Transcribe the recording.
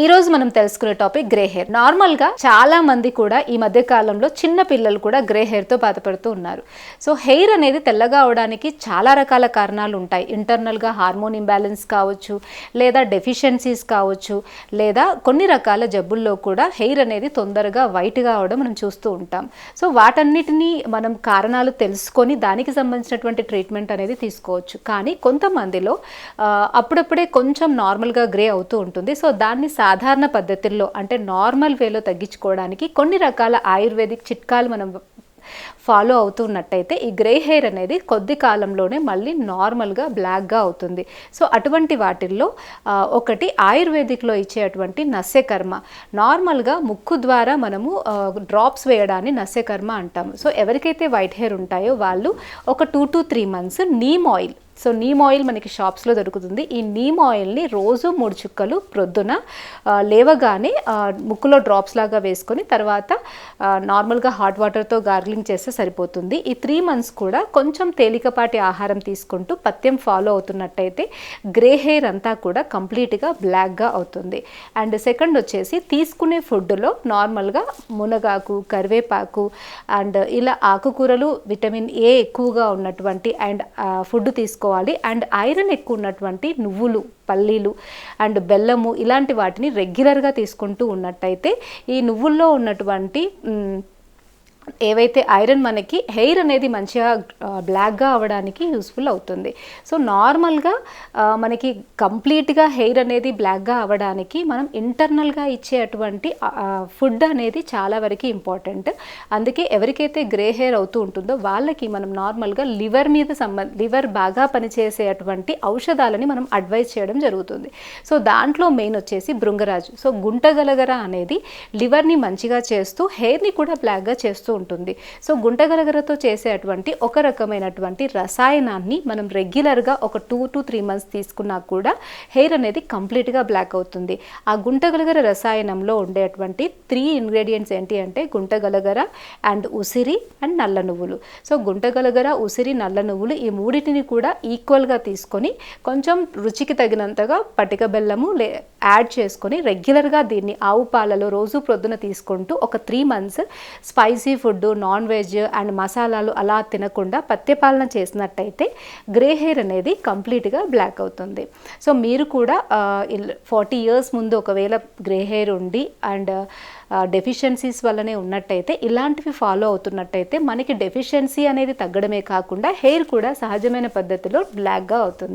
ఈ రోజు మనం తెలుసుకునే టాపిక్ గ్రే హెయిర్. నార్మల్గా చాలా మంది కూడా ఈ మధ్య కాలంలో చిన్న పిల్లలు కూడా గ్రే హెయిర్తో బాధపడుతూ ఉన్నారు. సో హెయిర్ అనేది తెల్లగా అవడానికి చాలా రకాల కారణాలు ఉంటాయి. ఇంటర్నల్గా హార్మోన్ ఇంబ్యాలెన్స్ కావచ్చు లేదా డెఫిషియన్సీస్ కావచ్చు లేదా కొన్ని రకాల జబ్బుల్లో కూడా హెయిర్ అనేది తొందరగా వైట్గా అవడం మనం చూస్తూ ఉంటాం. సో వాటన్నిటిని మనం కారణాలు తెలుసుకొని దానికి సంబంధించినటువంటి ట్రీట్మెంట్ అనేది తీసుకోవచ్చు. కానీ కొంతమందిలో అప్పుడప్పుడే కొంచెం నార్మల్గా గ్రే అవుతూ ఉంటుంది. సో దాన్ని సాధారణ పద్ధతుల్లో అంటే నార్మల్ వేలో తగ్గించుకోవడానికి కొన్ని రకాల ఆయుర్వేదిక్ చిట్కాలు మనం ఫాలో అవుతున్నట్టయితే ఈ గ్రే హెయిర్ అనేది కొద్ది కాలంలోనే మళ్ళీ నార్మల్గా బ్లాక్గా అవుతుంది. సో అటువంటి వాటిల్లో ఒకటి ఆయుర్వేదిక్లో ఇచ్చేటువంటి నస్యకర్మ. నార్మల్గా ముక్కు ద్వారా మనము డ్రాప్స్ వేయడాన్ని నస్యకర్మ అంటాము. సో ఎవరికైతే వైట్ హెయిర్ ఉంటాయో వాళ్ళు ఒక two to three months neem oil so neem oil మనకి షాప్స్లో దొరుకుతుంది. ఈ నీమ్ ఆయిల్ని రోజు మూడు చుక్కలు ప్రొద్దున లేవగానే ముక్కులో డ్రాప్స్ లాగా వేసుకొని తర్వాత నార్మల్గా హాట్ వాటర్తో గార్గ్లింగ్ చేస్తే సరిపోతుంది. ఈ త్రీ మంత్స్ కూడా కొంచెం తేలికపాటి ఆహారం తీసుకుంటూ పథ్యం ఫాలో అవుతున్నట్టయితే గ్రే హెయిర్ అంతా కూడా కంప్లీట్గా బ్లాక్గా అవుతుంది. అండ్ సెకండ్ వచ్చేసి తీసుకునే ఫుడ్లో నార్మల్గా మునగాకు కరివేపాకు అండ్ ఇలా ఆకుకూరలు విటమిన్ ఏ ఎక్కువగా ఉన్నటువంటి అండ్ ఫుడ్ తీసుకో తీసుకోవాలి. అండ్ ఐరన్ ఎక్కువ ఉన్నటువంటి నువ్వులు పల్లీలు అండ్ బెల్లము ఇలాంటి వాటిని రెగ్యులర్గా తీసుకుంటూ ఉన్నట్టయితే ఈ నువ్వుల్లో ఉన్నటువంటి ఏవైతే ఐరన్ మనకి హెయిర్ అనేది మంచిగా బ్లాక్గా అవ్వడానికి యూస్ఫుల్ అవుతుంది. సో నార్మల్గా మనకి కంప్లీట్గా హెయిర్ అనేది బ్లాక్గా అవ్వడానికి మనం ఇంటర్నల్గా ఇచ్చేటువంటి ఫుడ్ అనేది చాలా వరకు ఇంపార్టెంట్ అందుకే ఎవరికైతే గ్రే హెయిర్ అవుతూ ఉంటుందో వాళ్ళకి మనం నార్మల్గా లివర్ మీద సంబంధ లివర్ బాగా పనిచేసే అటువంటి ఔషధాలని మనం అడ్వైజ్ చేయడం జరుగుతుంది. సో దాంట్లో మెయిన్ వచ్చేసి బృంగరాజు సో గుంటగలగర అనేది లివర్ని మంచిగా చేస్తూ హెయిర్ని కూడా బ్లాక్గా చేస్తూ ఉంటుంది. సో గుంటగలగరతో చేసేటువంటి ఒక రకమైనటువంటి రసాయనాన్ని మనం రెగ్యులర్గా ఒక టూ టు త్రీ మంత్స్ తీసుకున్నా కూడా హెయిర్ అనేది కంప్లీట్గా బ్లాక్ అవుతుంది. ఆ గుంటగలగర రసాయనంలో ఉండేటువంటి త్రీ ఇంగ్రీడియంట్స్ ఏంటి అంటే గుంటగలగర అండ్ ఉసిరి అండ్ నల్ల నువ్వులు. సో గుంటగలగర ఉసిరి నల్ల నువ్వులు ఈ మూడింటిని కూడా ఈక్వల్గా తీసుకొని కొంచెం రుచికి తగినంతగా పటిక బెల్లము లే యాడ్ చేసుకొని రెగ్యులర్గా దీన్ని ఆవు పాలలో రోజు ప్రొద్దున తీసుకుంటూ ఒక three months spicy food non veg and మసాలాలు అలా తినకుండా పత్యపాలన చేసినట్టయితే గ్రే హెయిర్ అనేది కంప్లీట్గా బ్లాక్ అవుతుంది. సో మీరు కూడా ఫార్టీ ఇయర్స్ ముందు ఒకవేళ గ్రే హెయిర్ ఉండి అండ్ డెఫిషియన్సీస్ వల్లనే ఉన్నట్టయితే ఇలాంటివి ఫాలో అవుతున్నట్టయితే మనకి డెఫిషియన్సీ అనేది తగ్గడమే కాకుండా హెయిర్ కూడా సహజమైన పద్ధతిలో బ్లాక్గా అవుతుంది.